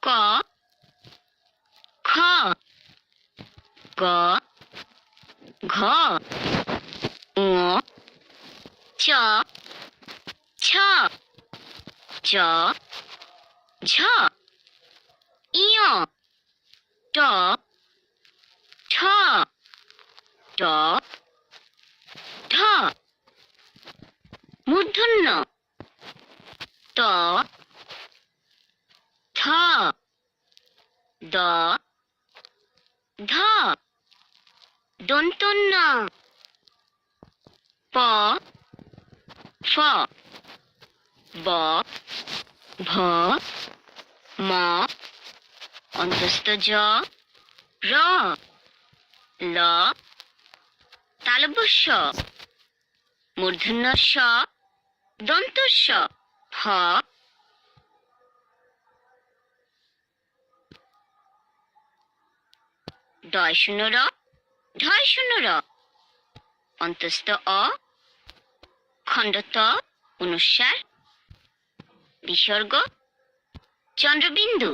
거, 커, 거, 거, 우, 어, 저, 쳐, 저, 쳐, 이요, 저, 쳐, 저, 터, 무튼 너, 또, দ, ধ, দন্তন্য, প, ফ, ব, ভ, ম, অন্তস্থ জ, র, ল তালবস্য মূর্ধন্য স দন্তস্য, ফ ডয় শূন্য র ঢয় শূন্য র। অন্তস্থ অ খণ্ডত অনুসার বিসর্গ চন্দ্রবিন্দু।